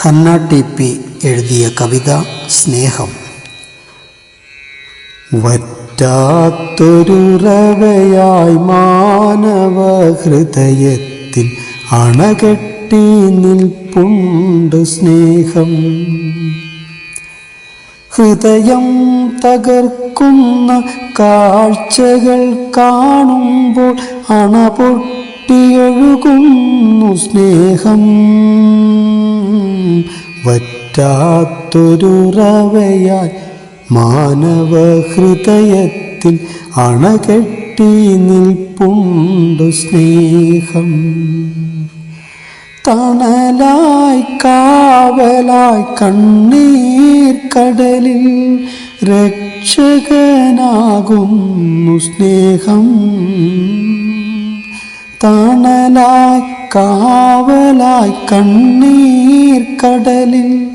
Hannah T P എഴുതിയ കവിത സ്നേഹം. വറ്റാത്തൊരുറവയായി മാനവ ഹൃദയത്തിൽ അണകെട്ടി നിൽപ്പുണ്ട് സ്നേഹം. ഹൃദയം തകർക്കുന്ന കാഴ്ചകൾ കാണുമ്പോൾ അണപൊട്ടിയൊഴുകുന്നു സ്നേഹം. വറ്റാത്തൊരുറവയായി മാനവഹൃദയത്തിൽ അണകെട്ടി നിൽപ്പുണ്ടു സ്നേഹം. തണലായി കാവലായി കണ്ണീർ കടലിൽ രക്ഷകനാകുന്നു സ്നേഹം. തണലായി കാവലായി കണ്ണീർ കടലിൽ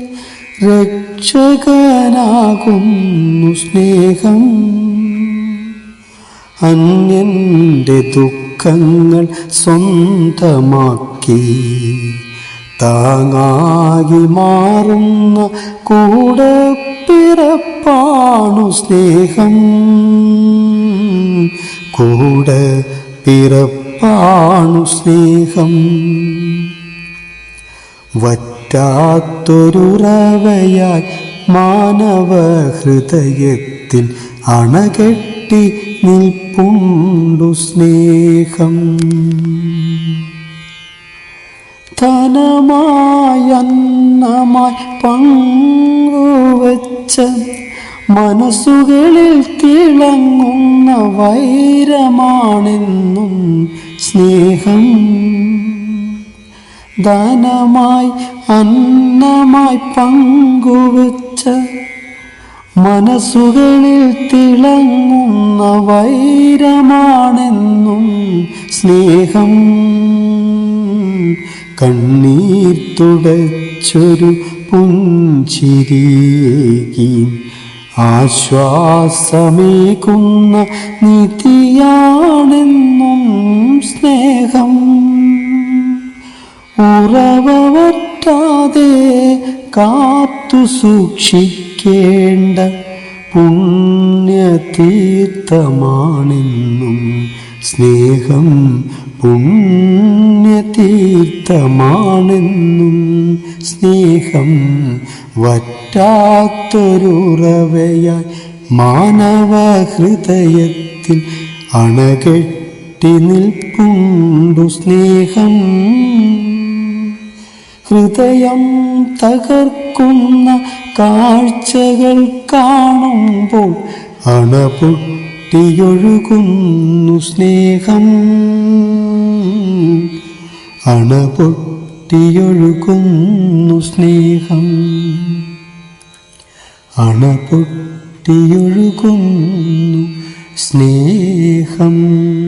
രക്ഷകനാകുന്നു സ്നേഹം. അന്യന്റെ ദുഃഖങ്ങൾ സ്വന്തമാക്കി താങ്ങായി മാറുന്ന കൂടെ പിറപ്പാണു സ്നേഹം. കൂടെ പിറപ്പാണു സ്നേഹം. വറ്റാത്തൊരുറവയായി മാനവ ഹൃദയത്തിൽ അണകെട്ടി നിൽപ്പുണ്ടു സ്നേഹം. ധനമായി അന്നമായി പങ്കുവച്ച മനസ്സുകളിൽ തിളങ്ങുന്ന വൈരമാണെന്നും സ്നേഹം. ദാനമായി അന്നമായി പങ്കുവച്ച മനസ്സുകളിൽ തിളങ്ങുന്ന വൈരമാണെന്നും സ്നേഹം. കണ്ണീർ തുടച്ചൊരു പുഞ്ചിരിയേകി ആശ്വാസമേകുന്ന നിധിയാണെന്നും സ്നേഹം. ഉറവറ്റാതെ കാത്തു സൂക്ഷിക്കേണ്ട പുണ്യതീർത്ഥമാണെന്നും സ്നേഹം പുണ്യതീർത്ഥമാണെന്നും സ്നേഹം വറ്റാത്തൊരുറവയായി മാനവ ഹൃദയത്തിൽ അണകെട്ടി നിൽപ്പുണ്ടു സ്നേഹം. ഹൃദയം തകർക്കുന്ന കാഴ്ചകൾ കാണുമ്പോൾ അണപൊട്ടിയൊഴുകുന്നു സ്നേഹം. അണപൊട്ടിയൊഴുകുന്നു സ്നേഹം. അണപൊട്ടിയൊഴുകുന്നു സ്നേഹം.